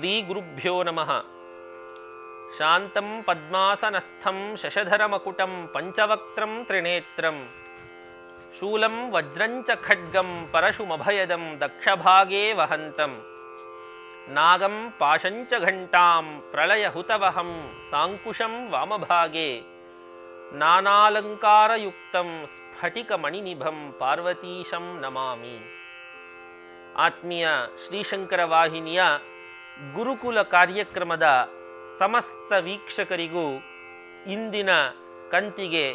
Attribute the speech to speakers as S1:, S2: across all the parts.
S1: ಶ್ರೀಗುರುಭ್ಯೋ ನಮಃ ಶಾಂತಂ ಪದ್ಮಾಸನಸ್ಥಂ ಶಶಧರಮಕುಟಂ ಪಂಚವಕ್ತ್ರಂ ತ್ರಿನೇತ್ರಂ ಶೂಲಂ ವಜ್ರಂಚ ಖಡ್ಗಂ ಪರಶುಮಭಯದಂ ದಕ್ಷಭಾಗೇ ವಹಂತಂ ನಾಗಂ ಪಾಶಂಚ ಘಂಟಾಂ ಪ್ರಳಯಹುತವಹಂ ಸಾಂಕುಶಂ ವಾಮಭಾಗೆ ನಾನಾಲಂಕಾರಯುಕ್ತಂ ಸ್ಫಟಿಕಮಣಿನಿಭಂ ಪಾರ್ವತೀಶಂ ನಮಾಮಿ ಆತ್ಮೀಯ ಶ್ರೀಶಂಕರ ವಾಹಿನಿಯ ಗುರುಕುಲ ಕಾರ್ಯಕ್ರಮದ ಸಮಸ್ತ ವೀಕ್ಷಕರಿಗೂ ಇಂದಿನ ಕಂತಿಗೆ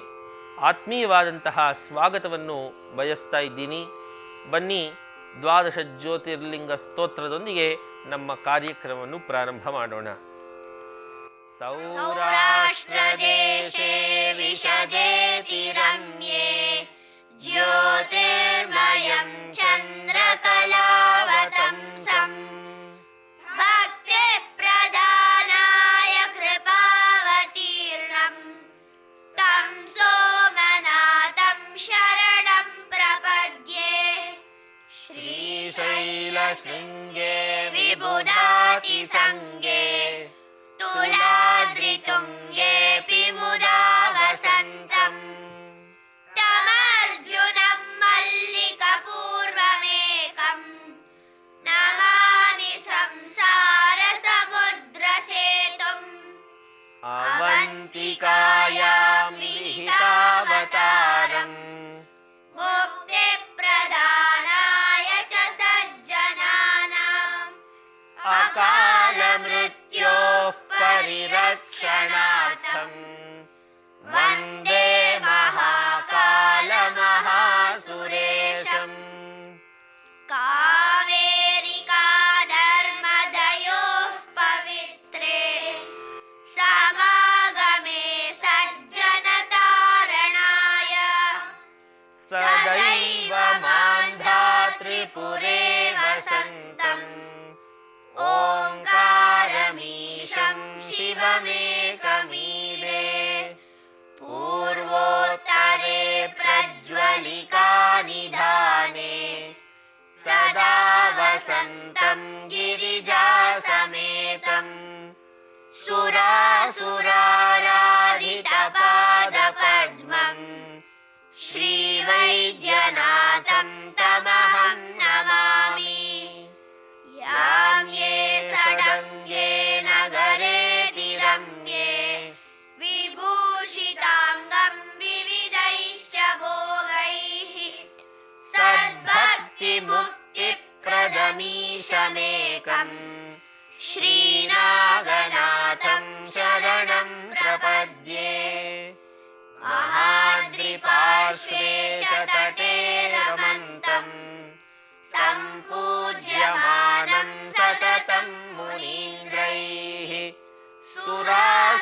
S1: ಆತ್ಮೀಯವಾದಂತಹ ಸ್ವಾಗತವನ್ನು ಬಯಸ್ತಾ ಇದ್ದೀನಿ. ಬನ್ನಿ ದ್ವಾದಶ ಜ್ಯೋತಿರ್ಲಿಂಗ ಸ್ತೋತ್ರದೊಂದಿಗೆ ನಮ್ಮ ಕಾರ್ಯಕ್ರಮವನ್ನು ಪ್ರಾರಂಭ ಮಾಡೋಣ. ಸೌರಾಷ್ಟ್ರದೇಶೇ ಜ್ಯೋತಿರ್ಮಯಂ ಚಂದ್ರಕಲಾ. शृङ्गे विबुधाति सङ्गे तुलाद्रितुङ्गे असुराराधितपादपद्मम्। श्रीवै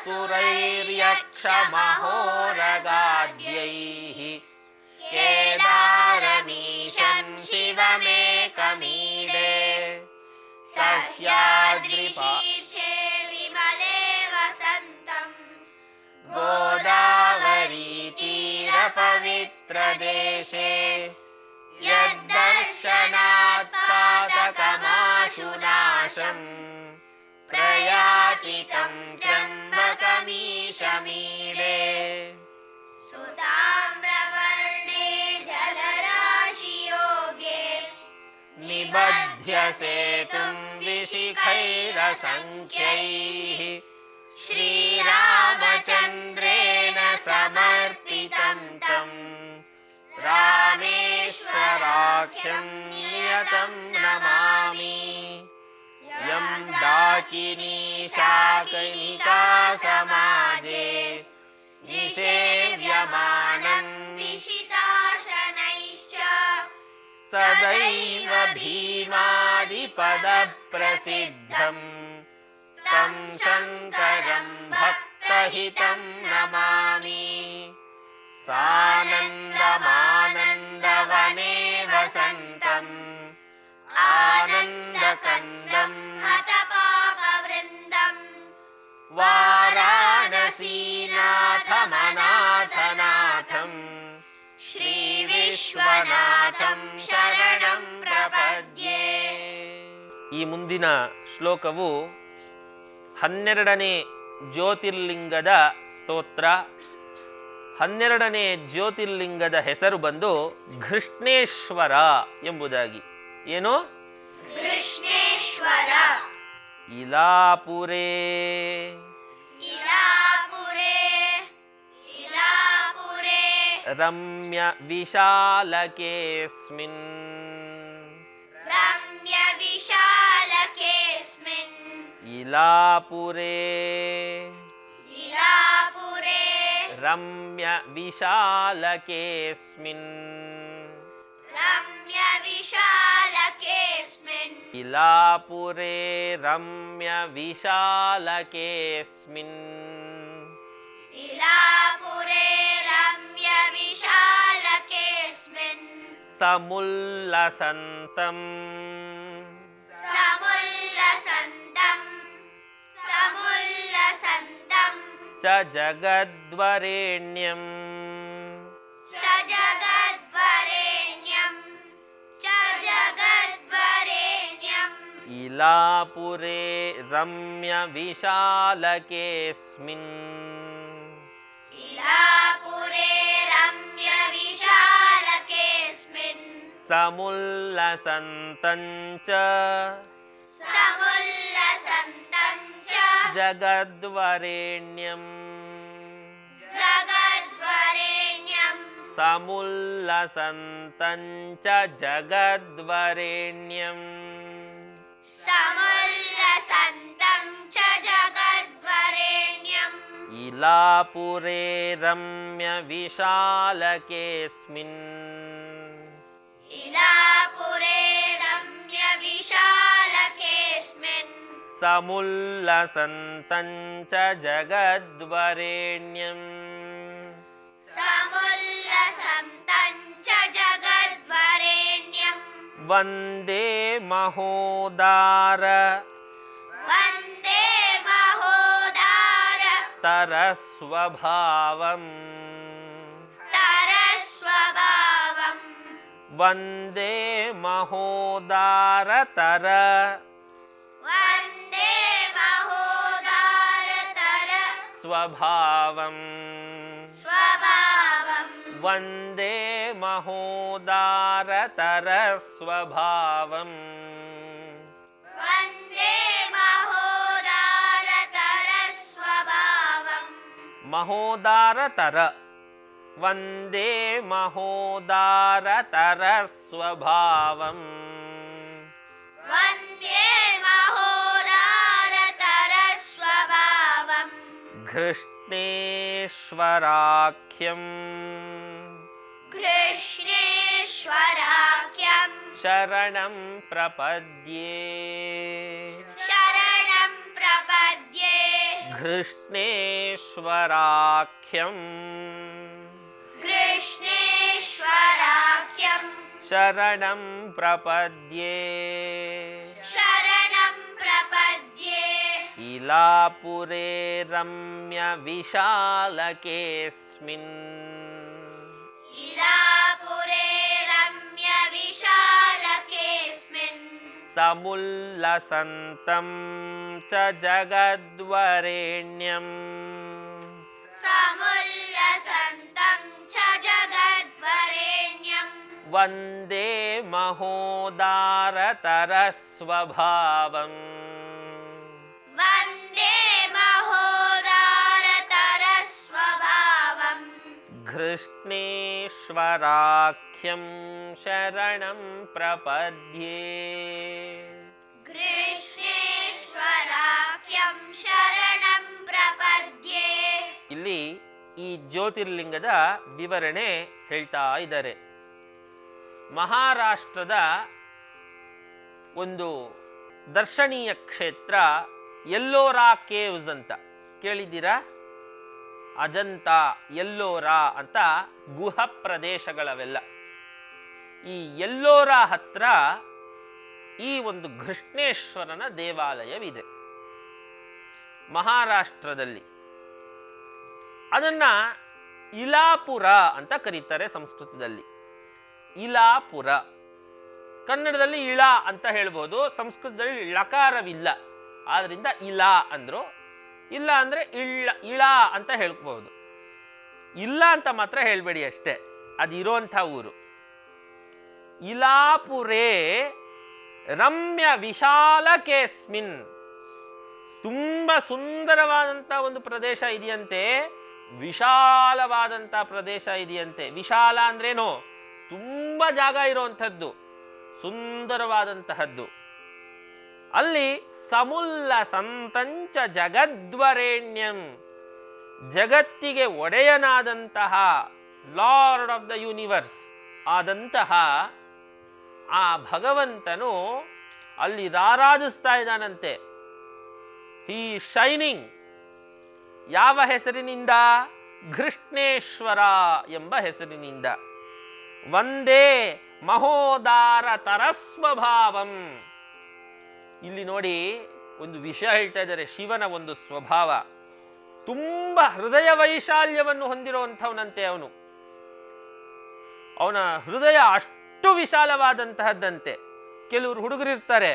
S1: असुरैर्यक्षमहोरगाद्यैः केदारमीशं शिवमेकमीडे।
S2: सह्याद्रिशीर्षे विमले वसन्तम्
S1: गोदावरीतीरपवित्रदेशे। यद्दर्शनात् पातकमाशु नाशम् प्रयाति तं ी
S2: शमीडे
S1: सुदाशियोगे निबध्यसेतुं विशिखैरसङ्ख्यैः श्रीरामचन्द्रेण समर्पितन्तम् रामेश्वराख्यं नियतं नमामि। डाकिनी शाकनिका समाजे। निषेव्यमानं
S2: विशिताशनैश्च।
S1: सदैव भीमादिपदप्रसिद्धम्। तं शङ्करं भक्तहितं नमामि। सानन्दमानन्दवने वसन्तम्। आनन्दकन्दं ಶರಣಂ ಪ್ರಪದ್ಯೆ.
S3: ಈ ಮುಂದಿನ ಶ್ಲೋಕವು ಹನ್ನೆರಡನೇ ಜ್ಯೋತಿರ್ಲಿಂಗದ ಸ್ತೋತ್ರ. ಹನ್ನೆರಡನೇ ಜ್ಯೋತಿರ್ಲಿಂಗದ ಹೆಸರು ಬಂದು ಘೃಷ್ಣೇಶ್ವರ ಎಂಬುದಾಗಿ. ಏನು? ಇಲಾಪುರೇ.
S1: ಇಲಾ
S3: रम्य
S1: विशालकेऽस्मिन्
S3: रम्य विशालकेऽस्मिन्
S1: इलापुरे। इलापुरे।
S3: रम्य विशालकेस्मिन्। रम्य
S1: विशालकेस्मिन्। इलापुरे रम्य
S3: विशालकेऽस्मिन्
S1: विशालकेऽस्मिन् समुल्लसन्तम्।
S3: समुल्लसन्तम् समुल्लसन्तम्
S1: च जगद्वरेण्यम्। च जगद्वरेण्यम्।
S3: च जगद्वरेण्यम्।
S1: इलापुरे रम्यविशालकेऽस्मिन्
S3: इला
S1: समुल्लसन्तं च
S3: जगद्वरेण्यम्।
S1: समुल्लसन्तं च जगद्वरेण्यम्।
S3: समुल्लसन्तं च जगद्वरेण्यम्।
S1: इलापुरे रम्यविशालकेऽस्मिन्
S3: विशालकेऽस्मिन् च जगद्वरेण्यम्।
S1: समुल्लसन्तं च जगद्वरेण्यम्।
S3: वन्दे महोदार।
S1: वन्दे महोदार। तरस्वभावम्। वन्दे महोदारतर। वन्दे
S3: महोदारतर।
S1: स्वभावम्। वन्दे महोदारतर स्वभावम्।
S3: महोदारतर।
S1: वंदे महोदारतरस्वभावम्। वंदे महोदारतरस्वभावम्।
S3: घृष्णेश्वराख्यम्।
S1: कृष्णेश्वराख्यं
S3: शरणं प्रपद्ये।
S1: शरणं प्रपद्ये। घृष्णेश्वराख्यम्।
S3: शरणं प्रपद्ये।
S1: शरणं प्रपद्ये।
S3: इलापुरे रम्यविशालकेऽस्मिन्
S1: इलापुरे रम्यविशालकेऽस्मिन्
S3: समुल्लसन्तं च जगद्वरेण्यम्।
S1: समुल्लसन्तं च जगद्वरेण्यम्
S3: वन्दे महोदारतरस्वभावम्
S1: वन्दे महोदारतरस्वभावम्
S3: घृष्णेश्वराख्यं शरणं प्रपद्ये
S1: कृष्णेश्वराख्यं शरणं प्रपद्ये
S3: ಇಲ್ಲಿ ಈ ಜ್ಯೋತಿರ್ಲಿಂಗದ ವಿವರಣೆ ಹೇಳ್ತಾ ಇದ್ದಾರೆ ಮಹಾರಾಷ್ಟ್ರದ ಒಂದು ದರ್ಶನೀಯ ಕ್ಷೇತ್ರ ಎಲ್ಲೋರಾ ಕೇವ್ಸ್ ಅಂತ. ಕೇಳಿದ್ದೀರಾ? ಅಜಂತ ಎಲ್ಲೋರಾ ಅಂತ ಗುಹ ಪ್ರದೇಶಗಳವೆಲ್ಲ. ಈ ಎಲ್ಲೋರಾ ಹತ್ರ ಈ ಒಂದು ಘೃಷ್ಣೇಶ್ವರನ ದೇವಾಲಯವಿದೆ. ಮಹಾರಾಷ್ಟ್ರದಲ್ಲಿ. ಅದನ್ನ ಇಲಾಪುರ ಅಂತ ಕರೀತಾರೆ ಸಂಸ್ಕೃತದಲ್ಲಿ. ಇಲಾಪುರ. ಕನ್ನಡದಲ್ಲಿ ಇಳ ಅಂತ ಹೇಳ್ಬೋದು, ಸಂಸ್ಕೃತದಲ್ಲಿ ಲಕಾರವಿಲ್ಲ. ಆದ್ರಿಂದ ಇಲಾ ಅಂದ್ರು. ಇಲ್ಲ ಅಂದ್ರೆ ಇಳ ಇಳ ಅಂತ ಹೇಳ್ಬೋದು. ಇಲ್ಲ ಅಂತ ಮಾತ್ರ ಹೇಳ್ಬೇಡಿ ಅಷ್ಟೇ. ಅದು ಇರೋಂಥ ಊರು. ಇಲಾಪುರೇ ರಮ್ಯ ವಿಶಾಲ ಕೇಸ್ಮಿನ್. ತುಂಬ ಸುಂದರವಾದಂಥ ಒಂದು ಪ್ರದೇಶ ಇದೆಯಂತೆ. ವಿಶಾಲವಾದಂಥ ಪ್ರದೇಶ ಇದೆಯಂತೆ. ವಿಶಾಲ ಅಂದ್ರೇನು? ತುಂಬ ಜಾಗ ಇರುವಂಥದ್ದು, ಸುಂದರವಾದಂತಹದ್ದು. ಅಲ್ಲಿ ಸಮುಲ್ಲ ಸಂತಂಚ ಜಗದ್ವರೇಣ್ಯಂ, ಜಗತ್ತಿಗೆ ಒಡೆಯನಾದಂತಹ ಲಾರ್ಡ್ ಆಫ್ ದ ಯೂನಿವರ್ಸ್ ಆದಂತಹ ಆ ಭಗವಂತನು ಅಲ್ಲಿ ರಾರಾಜಿಸ್ತಾ ಇದ್ದಾನಂತೆ. ಈ ಶೈನಿಂಗ್, ಯಾವ ಹೆಸರಿನಿಂದ? ಘೃಷ್ಣೇಶ್ವರ ಎಂಬ ಹೆಸರಿನಿಂದ. ಒಂದೇ ಮಹೋದಾರ ತರಸ್ವಭಾವಂ. ಇಲ್ಲಿ ನೋಡಿ ಒಂದು ವಿಷಯ ಹೇಳ್ತಾ ಇದ್ದಾರೆ, ಶಿವನ ಒಂದು ಸ್ವಭಾವ. ತುಂಬ ಹೃದಯ ವೈಶಾಲ್ಯವನ್ನು ಹೊಂದಿರುವಂಥವನಂತೆ ಅವನು. ಅವನ ಹೃದಯ ಅಷ್ಟು ವಿಶಾಲವಾದಂತಹದ್ದಂತೆ. ಕೆಲವರು ಹುಡುಗರಿರ್ತಾರೆ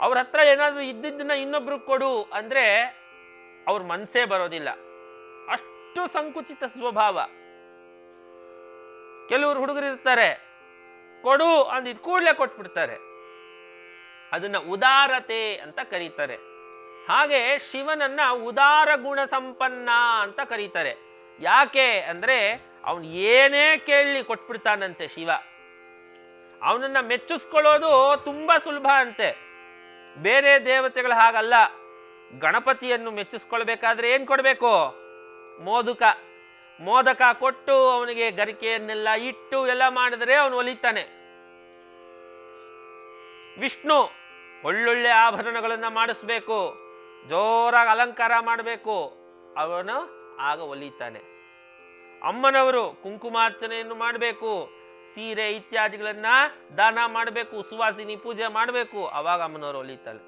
S3: ಅವ್ರ ಹತ್ರ ಏನಾದರೂ ಇದ್ದಿದ್ದನ್ನ ಇನ್ನೊಬ್ರು ಕೊಡು ಅಂದರೆ ಅವ್ರ ಮನಸ್ಸೇ ಬರೋದಿಲ್ಲ. ಅಷ್ಟು ಸಂಕುಚಿತ ಸ್ವಭಾವ. ಕೆಲವರು ಹುಡುಗರು ಇರ್ತಾರೆ. ಕೊಡು ಅಂದಿದ್ ಕೂಡಲೇ ಕೊಟ್ಬಿಡ್ತಾರೆ. ಅದನ್ನ ಉದಾರತೆ ಅಂತ ಕರೀತಾರೆ. ಹಾಗೆ ಶಿವನನ್ನ ಉದಾರ ಗುಣ ಸಂಪನ್ನ ಅಂತ ಕರೀತಾರೆ. ಯಾಕೆ ಅಂದ್ರೆ ಅವನು ಏನೇ ಕೇಳಿ ಕೊಟ್ಬಿಡ್ತಾನಂತೆ ಶಿವ. ಅವನನ್ನ ಮೆಚ್ಚಿಸ್ಕೊಳ್ಳೋದು ತುಂಬಾ ಸುಲಭ ಅಂತೆ. ಬೇರೆ ದೇವತೆಗಳು ಹಾಗಲ್ಲ. ಗಣಪತಿಯನ್ನು ಮೆಚ್ಚಿಸ್ಕೊಳ್ಬೇಕಾದ್ರೆ ಏನು ಕೊಡಬೇಕು? ಮೋದಕ. ಮೋದಕ ಕೊಟ್ಟು ಅವನಿಗೆ ಗರಿಕೆಯನ್ನೆಲ್ಲ ಇಟ್ಟು ಎಲ್ಲ ಮಾಡಿದ್ರೆ ಅವನು ಒಲಿತಾನೆ. ವಿಷ್ಣು ಒಳ್ಳೊಳ್ಳೆ ಆಭರಣಗಳನ್ನು ಮಾಡಿಸ್ಬೇಕು, ಜೋರಾಗಿ ಅಲಂಕಾರ ಮಾಡಬೇಕು, ಅವನು ಆಗ ಒಲಿತಾನೆ. ಅಮ್ಮನವರು ಕುಂಕುಮಾರ್ಚನೆಯನ್ನು ಮಾಡಬೇಕು, ಸೀರೆ ಇತ್ಯಾದಿಗಳನ್ನ ದಾನ ಮಾಡಬೇಕು ಸುವಾಸಿನಿ ಪೂಜೆ ಮಾಡಬೇಕು, ಅವಾಗ ಅಮ್ಮನವರು ಒಲಿತಾಳೆ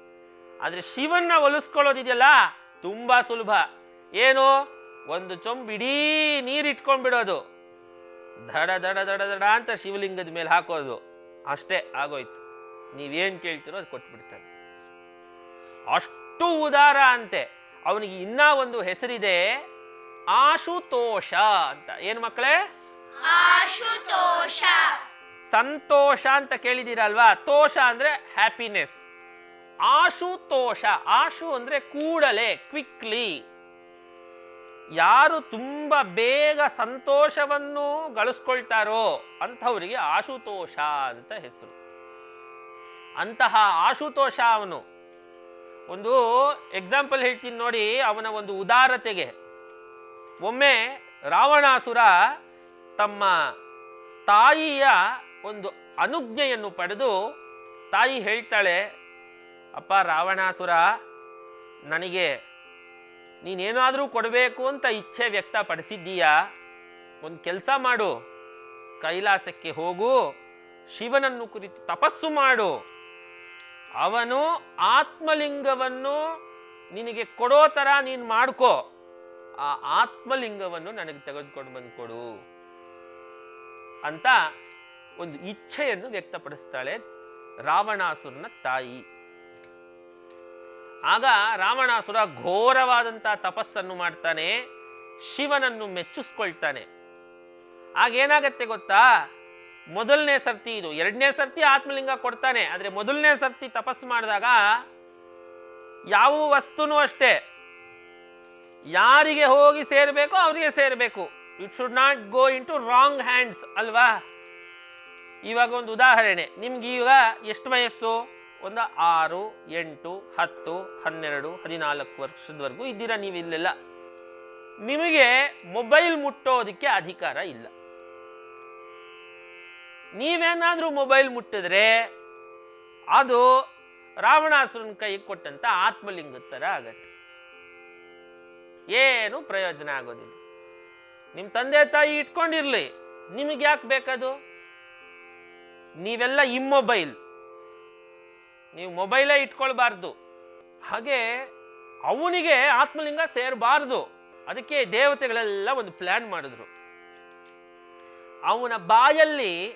S3: ಆದರೆ ಶಿವನ್ನ ಒಲಿಸ್ಕೊಳ್ಳೋದಿದೆಯಲ್ಲ, ತುಂಬಾ ಸುಲಭ. ಏನು? ಒಂದು ಚೊಂಬು ಇಡೀ ನೀರು ಇಟ್ಕೊಂಡ್ಬಿಡೋದು. ದಡ ದಡ ದಡ ದಡ ಅಂತ ಶಿವಲಿಂಗದ ಮೇಲೆ ಹಾಕೋದು. ಅಷ್ಟೇ ಆಗೋಯ್ತು. ನೀವೇನು ಕೇಳ್ತೀರೋ ಅದು ಕೊಟ್ಬಿಡ್ತಾರೆ. ಅಷ್ಟು ಉದಾರ ಅಂತೆ. ಅವನಿಗೆ ಇನ್ನೂ ಒಂದು ಹೆಸರಿದೆ. ಆಶುತೋಷ ಅಂತ. ಏನು ಮಕ್ಕಳೇ?
S2: ಆಶುತೋಷ.
S3: ಸಂತೋಷ ಅಂತ ಕೇಳಿದ್ದೀರಲ್ವಾ ತೋಷ ಅಂದ್ರೆ ಹ್ಯಾಪಿನೆಸ್ ಆಶುತೋಷ. ಆಶು ಅಂದ್ರೆ ಕೂಡಲೇ ಕ್ವಿಕ್ಲಿ ಯಾರು ತುಂಬ ಬೇಗ ಸಂತೋಷವನ್ನು ಗಳಿಸ್ಕೊಳ್ತಾರೋ ಅಂಥವರಿಗೆ ಆಶುತೋಷ ಅಂತ ಹೆಸರು. ಅಂತಹ ಆಶುತೋಷ ಅವನು. ಒಂದು ಎಕ್ಸಾಂಪಲ್ ಹೇಳ್ತೀನಿ ನೋಡಿ, ಅವನ ಒಂದು ಉದಾರತೆಗೆ. ಒಮ್ಮೆ ರಾವಣಾಸುರ ತಮ್ಮ ತಾಯಿಯ ಒಂದು ಅನುಜ್ಞೆಯನ್ನು ಪಡೆದು ತಾಯಿ ಹೇಳ್ತಾಳೆ, ಅಪ್ಪ ರಾವಣಾಸುರ, ನನಗೆ ನೀನೇನಾದರೂ ಕೊಡಬೇಕು ಅಂತ ಇಚ್ಛೆ ವ್ಯಕ್ತಪಡಿಸಿದ್ದೀಯಾ? ಒಂದು ಕೆಲಸ ಮಾಡು. ಕೈಲಾಸಕ್ಕೆ ಹೋಗು. ಶಿವನನ್ನು ಕುರಿತು ತಪಸ್ಸು ಮಾಡು. ಅವನು ಆತ್ಮಲಿಂಗವನ್ನು ನಿನಗೆ ಕೊಡೋ ಥರ ನೀನು ಮಾಡ್ಕೋ. ಆ ಆತ್ಮಲಿಂಗವನ್ನು ನನಗೆ ತೆಗೆದುಕೊಂಡು ಬಂದು ಕೊಡು ಅಂತ ಒಂದು ಇಚ್ಛೆಯನ್ನು ವ್ಯಕ್ತಪಡಿಸ್ತಾಳೆ ರಾವಣಾಸುರನ ತಾಯಿ. ಆಗ ರಾವಣಾಸುರ ಘೋರವಾದಂಥ ತಪಸ್ಸನ್ನು ಮಾಡ್ತಾನೆ, ಶಿವನನ್ನು ಮೆಚ್ಚಿಸ್ಕೊಳ್ತಾನೆ. ಆಗ ಏನಾಗತ್ತೆ ಗೊತ್ತಾ? ಮೊದಲನೇ ಸರ್ತಿ ಇದು, ಎರಡನೇ ಸರ್ತಿ ಆತ್ಮಲಿಂಗ ಕೊಡ್ತಾನೆ, ಆದರೆ ಮೊದಲನೇ ಸರ್ತಿ ತಪಸ್ಸು ಮಾಡಿದಾಗ ಯಾವ ವಸ್ತುನೂ ಅಷ್ಟೇ. ಯಾರಿಗೆ ಹೋಗಿ ಸೇರಬೇಕೋ ಅವರಿಗೆ ಸೇರಬೇಕು. It should not go into wrong hands ಅಲ್ವಾ? ಇವಾಗ ಒಂದು ಉದಾಹರಣೆ, ನಿಮ್ಗೆ ಈಗ ಎಷ್ಟು ವಯಸ್ಸು? ಒಂದು ಆರು, ಎಂಟು, ಹತ್ತು, ಹನ್ನೆರಡು, ಹದಿನಾಲ್ಕು ವರ್ಷದವರೆಗೂ ಇದ್ದೀರಾ ನೀವು ಇಲ್ಲೆಲ್ಲ? ನಿಮಗೆ ಮೊಬೈಲ್ ಮುಟ್ಟೋದಕ್ಕೆ ಅಧಿಕಾರ ಇಲ್ಲ. ನೀವೇನಾದರೂ ಮೊಬೈಲ್ ಮುಟ್ಟಿದ್ರೆ ಅದು ರಾವಣಾಸುರನ ಕೈಗೆ ಕೊಟ್ಟಂತ ಆತ್ಮಲಿಂಗ ಥರ ಆಗತ್ತೆ. ಏನು ಪ್ರಯೋಜನ ಆಗೋದಿಲ್ಲ. ನಿಮ್ಮ ತಂದೆ ತಾಯಿ ಇಟ್ಕೊಂಡಿರಲಿ. ನಿಮಗೆ ಯಾಕೆ ಬೇಕದು? ನೀವೆಲ್ಲ ಇಮ್ಮೊಬೈಲ್. ನೀವು ಮೊಬೈಲೇ ಇಟ್ಕೊಳ್ಬಾರ್ದು. ಹಾಗೆ ಅವನಿಗೆ ಆತ್ಮಲಿಂಗ ಸೇರಬಾರ್ದು. ಅದಕ್ಕೆ ದೇವತೆಗಳೆಲ್ಲ ಒಂದು ಪ್ಲ್ಯಾನ್ ಮಾಡಿದ್ರು. ಅವನ ಬಾಯಲ್ಲಿ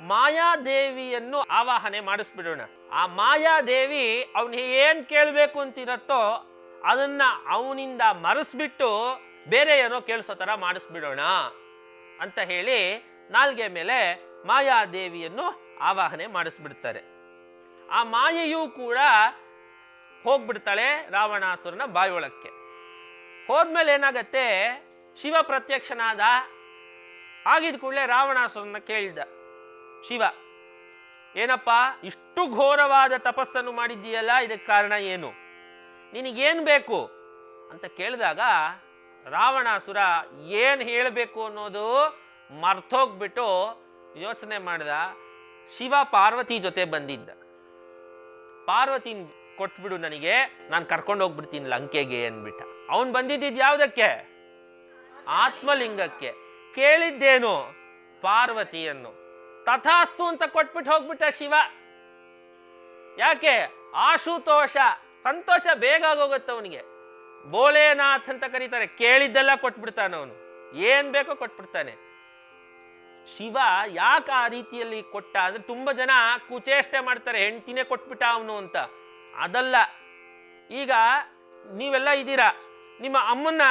S3: ಮಾಯಾದೇವಿಯನ್ನು ಆವಾಹನೆ ಮಾಡಿಸ್ಬಿಡೋಣ. ಆ ಮಾಯಾದೇವಿ ಅವನಿಗೆ ಏನು ಕೇಳಬೇಕು ಅಂತಿರತ್ತೋ ಅದನ್ನ ಅವನಿಂದ ಮರೆಸ್ಬಿಟ್ಟು ಬೇರೆ ಏನೋ ಕೇಳಿಸೋ ಥರ ಮಾಡಿಸ್ಬಿಡೋಣ ಅಂತ ಹೇಳಿ ನಾಲ್ಗೆ ಮೇಲೆ ಮಾಯಾದೇವಿಯನ್ನು ಆವಾಹನೆ ಮಾಡಿಸ್ಬಿಡ್ತಾರೆ. ಆ ಮಾಯೆಯೂ ಕೂಡ ಹೋಗ್ಬಿಡ್ತಾಳೆ ರಾವಣಾಸುರನ ಬಾಯೊಳಕ್ಕೆ ಹೋದ್ಮೇಲೆ ಏನಾಗತ್ತೆ? ಶಿವ ಪ್ರತ್ಯಕ್ಷನಾದ ಆಗಿದ ಕೂಡಲೇ ರಾವಣಾಸುರನ ಕೇಳಿದ. ಶಿವ, ಏನಪ್ಪ, ಇಷ್ಟು ಘೋರವಾದ ತಪಸ್ಸನ್ನು ಮಾಡಿದ್ದೀಯಲ್ಲ, ಇದಕ್ಕೆ ಕಾರಣ ಏನು? ನಿನಗೇನು ಬೇಕು? ಅಂತ ಕೇಳಿದಾಗ ರಾವಣಾಸುರ ಏನು ಹೇಳಬೇಕು ಅನ್ನೋದು ಮರ್ತೋಗ್ಬಿಟ್ಟು ಯೋಚನೆ ಮಾಡಿದ. ಶಿವ ಪಾರ್ವತಿ ಜೊತೆ ಬಂದಿದ್ದ. ಪಾರ್ವತಿ ಕೊಟ್ಬಿಡು ನನಗೆ, ನಾನು ಕರ್ಕೊಂಡು ಹೋಗ್ಬಿಡ್ತೀನಿ ಲಂಕೆಗೆ ಅಂದ್ಬಿಟ್ಟ. ಅವನು ಬಂದಿದ್ದಿದ್ದು ಯಾವುದಕ್ಕೆ? ಆತ್ಮಲಿಂಗಕ್ಕೆ. ಕೇಳಿದ್ದೇನು ಪಾರ್ವತಿಯನ್ನು? ತಥಾಸ್ತು ಅಂತ ಕೊಟ್ಬಿಟ್ಟು ಹೋಗ್ಬಿಟ್ಟ ಶಿವ. ಯಾಕೆ? ಆಶುತೋಷ, ಸಂತೋಷ ಬೇಗ ಆಗೋಗುತ್ತೆ ಅವನಿಗೆ. ಬೋಲೇನಾಥ್ ಅಂತ ಕರೀತಾರೆ, ಕೇಳಿದ್ದೆಲ್ಲ ಕೊಟ್ಬಿಡ್ತಾನೆ ಅವನು. ಏನು ಬೇಕೋ ಕೊಟ್ಬಿಡ್ತಾನೆ. ಶಿವ ಯಾಕೆ ಆ ರೀತಿಯಲ್ಲಿ ಕೊಟ್ಟ? ಅಂದ್ರೆ ತುಂಬಾ ಜನ ಕುಚೇಷ್ಟೆ ಮಾಡ್ತಾರೆ, ಹೆಂಡ್ತಿನೇ ಕೊಟ್ಬಿಟ್ಟ ಅವನು ಅಂತ. ಅದಲ್ಲ. ಈಗ ನೀವೆಲ್ಲ ಇದ್ದೀರಾ? ನಿಮ್ಮ ಅಮ್ಮನ್ನ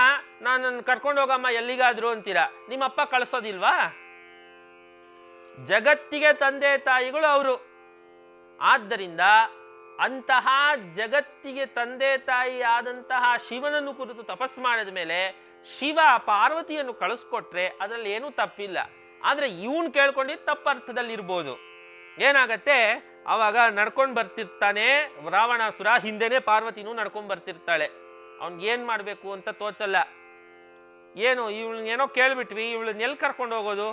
S3: ನಾನು ಕರ್ಕೊಂಡು ಹೋಗಮ್ಮ, ಎಲ್ಲಿಗಾದ್ರು ಅಂತೀರಾ? ನಿಮ್ಮ ಅಪ್ಪ ಕಳಿಸೋದಿಲ್ವಾ? ಜಗತ್ತಿಗೆ ತಂದೆ ತಾಯಿಗಳು ಅವರು. ಆದ್ದರಿಂದ ಅಂತಹ ಜಗತ್ತಿಗೆ ತಂದೆ ತಾಯಿ ಆದಂತಹ ಶಿವನನ್ನು ಕುರಿತು ತಪಸ್ ಮಾಡಿದ ಮೇಲೆ ಶಿವ ಪಾರ್ವತಿಯನ್ನು ಕಳಿಸ್ಕೊಟ್ರೆ ಅದರಲ್ಲಿ ಏನೂ ತಪ್ಪಿಲ್ಲ. ಆದರೆ ಇವನು ಕೇಳ್ಕೊಂಡಿದ್ದು ತಪ್ಪರ್ಥದಲ್ಲಿರ್ಬೋದು ಏನಾಗತ್ತೆ? ಅವಾಗ ನಡ್ಕೊಂಡು ಬರ್ತಿರ್ತಾನೆ ರಾವಣಾಸುರ, ಹಿಂದೆನೇ ಪಾರ್ವತಿನೂ ನಡ್ಕೊಂಡು ಬರ್ತಿರ್ತಾಳೆ. ಏನು ಮಾಡಬೇಕು ಅಂತ ತೋಚಲ್ಲ. ಏನು ಇವಳನ್ನ ಏನೋ ಕೇಳ್ಬಿಟ್ವಿ ಇವಳನ್ನ ಎಲ್ಲಿ ಕರ್ಕೊಂಡು ಹೋಗೋದು?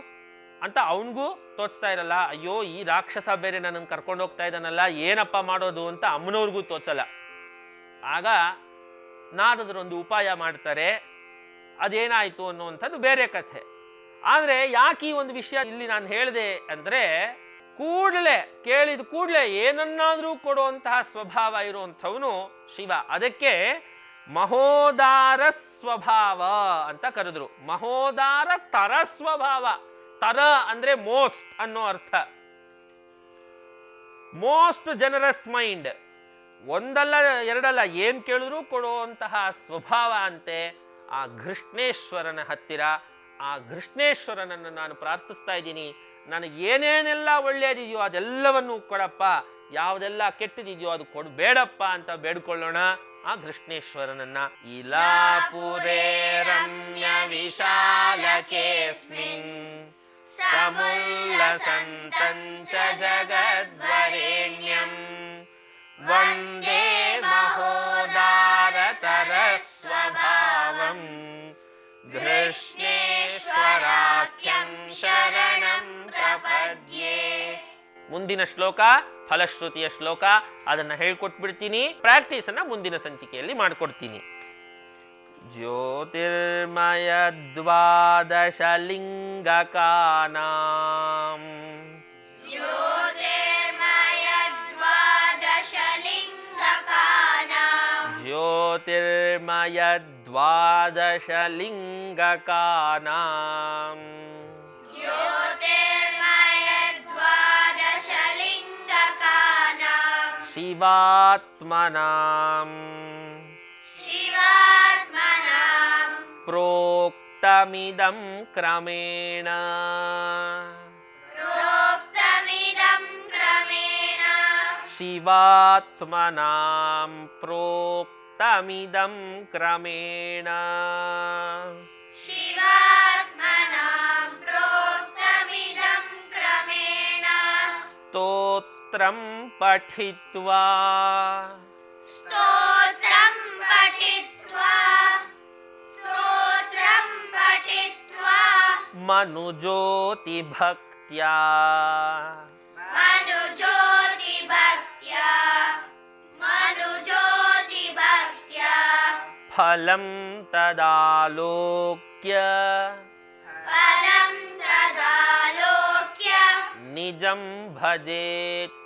S3: ಅಂತ ಅವನಿಗೂ ತೋಚ್ತಾ ಇರಲ್ಲ. ಅಯ್ಯೋ, ಈ ರಾಕ್ಷಸ ಬೇರೆ ನನ್ನನ್ನು ಕರ್ಕೊಂಡು ಹೋಗ್ತಾ ಇದ್ದಾನಲ್ಲ, ಏನಪ್ಪ ಮಾಡೋದು ಅಂತ ಅಮ್ಮನವ್ರಿಗೂ ತೋಚಲ್ಲ. ಆಗ ನಾರದರೊಂದು ಉಪಾಯ ಮಾಡ್ತಾರೆ. ಅದೇನಾಯಿತು ಅನ್ನುವಂಥದ್ದು ಬೇರೆ ಕಥೆ. ಆದರೆ ಯಾಕೆ ಈ ಒಂದು ವಿಷಯ ಇಲ್ಲಿ ನಾನು ಹೇಳಿದೆ ಅಂದರೆ ಕೂಡಲೇ ಕೇಳಿದ ಕೂಡಲೇ ಏನನ್ನಾದರೂ ಕೊಡುವಂತಹ ಸ್ವಭಾವ ಇರುವಂಥವನು ಶಿವ. ಅದಕ್ಕೆ ಮಹೋದಾರ ಸ್ವಭಾವ ಅಂತ ಕರೆದ್ರು. ಮಹೋದಾರ ತರ ಸ್ವಭಾವ. ತರ ಅಂದ್ರೆ ಮೋಸ್ಟ್ ಅನ್ನೋ ಅರ್ಥ. ಮೋಸ್ಟ್ ಜನರಸ್ ಮೈಂಡ್. ಒಂದಲ್ಲ ಎರಡಲ್ಲ ಏನು ಕೇಳಿದ್ರೂ ಕೊಡುವಂತಹ ಸ್ವಭಾವ ಅಂತೆ ಆ ಘೃಷ್ಣೇಶ್ವರನ ಹತ್ತಿರ. ಆ ಕೃಷ್ಣೇಶ್ವರನನ್ನು ನಾನು ಪ್ರಾರ್ಥಿಸ್ತಾ ಇದ್ದೀನಿ. ನನಗೆ ಏನೇನೆಲ್ಲ ಒಳ್ಳೆಯದಿದೆಯೋ ಅದೆಲ್ಲವನ್ನು ಕೊಡಪ್ಪ. ಯಾವುದೆಲ್ಲ ಕೆಟ್ಟದಿದೆಯೋ ಅದು ಕೊಡಬೇಡಪ್ಪ ಅಂತ ಬೇಡ್ಕೊಳ್ಳೋಣ. ಆ ಕೃಷ್ಣೇಶ್ವರನನ್ನ.
S1: ಇಲಾಪುರೇ ರಮ್ಯ ವಿಶಾಲಕೇಸ್ಮಿನ್ ಸಮುಲ್ಲಸಂತಂಚ ಜಗದ್ವರೇಣ್ಯಂ. ವಂದೇ
S3: ಮುಂದಿನ ಶ್ಲೋಕ ಫಲಶ್ರುತಿಯ ಶ್ಲೋಕ ಅದನ್ನ ಹೇಳ್ಕೊಟ್ಬಿಡ್ತೀನಿ. ಪ್ರಾಕ್ಟೀಸ್ ಅನ್ನ ಮುಂದಿನ ಸಂಚಿಕೆಯಲ್ಲಿ ಮಾಡ್ಕೊಡ್ತೀನಿ. ಜ್ಯೋತಿರ್ಮಯ
S2: ದ್ವಾದಶಲಿಂಗಕಾನಾಂ
S3: ಜ್ಯೋತಿರ್ಮಯ ದ್ವಾದಶ
S2: ಲಿಂಗ
S3: शिवात्मनाम्।
S2: शिवात्मनां प्रोक्तमिदं क्रमेण।
S3: शिवात्मनां प्रोक्तमिदं क्रमेण। स्तोत्र पठित्वा।
S2: स्तोत्रं पठित्वा। स्तोत्रं पठित्वा।
S3: मनुज्योतिभक्त्या।
S2: मनुज्योतिभक्त्या। मनुज्योतिभक्त्या।
S3: फलं तदालोक्य।
S2: पदं तदालोक्य।
S3: निजं भजेच्च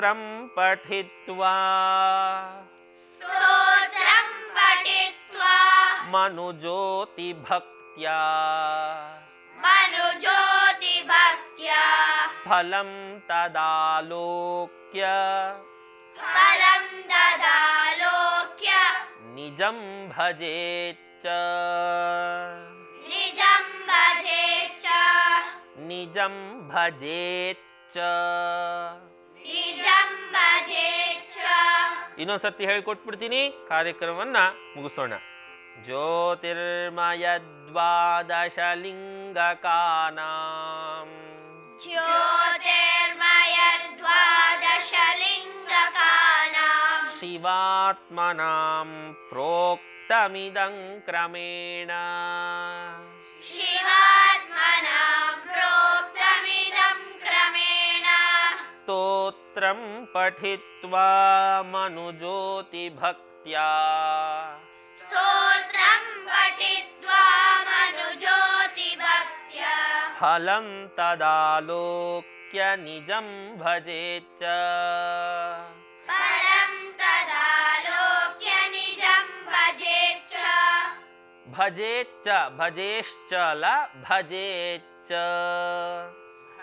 S1: स्तोत्रं पठित्वा।
S3: स्तोत्रं पठित्वा। मनुज्योतिभक्त्या।
S1: मनुज्योतिभक्त्या।
S3: फलं तदालोक्य।
S1: फलं तदालोक्य।
S3: निजं भजेच्च।
S1: निजं भजेच्च।
S3: निजं भजेच्च।
S1: ಇನ್ನೊಂದು ಸರ್ತಿ ಹೇಳಿಕೊಟ್ಬಿಡ್ತೀನಿ ಕಾರ್ಯಕ್ರಮವನ್ನ ಮುಗಿಸೋಣ. ಜ್ಯೋತಿರ್ಮಯ
S3: ದ್ವಾದಶಲಿಂಗಕಾನಾಂ ಜ್ಯೋತಿರ್ಮಯ
S1: ಶಿವಾತ್ಮನಾಂ ಪ್ರೋಕ್ತಮಿದಂ ಕ್ರಮೇಣ. ಶಿವಾ
S3: स्तोत्रं पठित्वा मनुज्योतिभक्त्या।
S1: स्तोत्रं पठित्वा
S3: फलं तदालोक्य निजं भजेत्
S1: चालोक्यनि भजे च भजेश्च ल भजेच्च।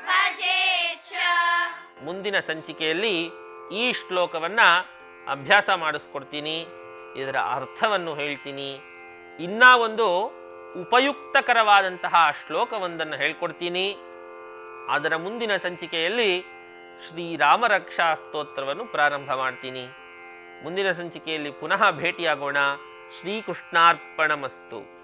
S3: भजेच्च।
S1: ಮುಂದಿನ ಸಂಚಿಕೆಯಲ್ಲಿ ಈ ಶ್ಲೋಕವನ್ನ ಅಭ್ಯಾಸ ಮಾಡಿಸ್ಕೊಡ್ತೀನಿ. ಇದರ ಅರ್ಥವನ್ನು ಹೇಳ್ತೀನಿ. ಇನ್ನ ಒಂದು ಉಪಯುಕ್ತಕರವಾದಂತಹ ಶ್ಲೋಕವೊಂದನ್ನು ಹೇಳ್ಕೊಡ್ತೀನಿ. ಅದರ ಮುಂದಿನ ಸಂಚಿಕೆಯಲ್ಲಿ ಶ್ರೀರಾಮರಕ್ಷಾ ಸ್ತೋತ್ರವನ್ನು ಪ್ರಾರಂಭ ಮಾಡ್ತೀನಿ. ಮುಂದಿನ ಸಂಚಿಕೆಯಲ್ಲಿ ಪುನಃ ಭೇಟಿಯಾಗೋಣ. ಶ್ರೀಕೃಷ್ಣಾರ್ಪಣಮಸ್ತು.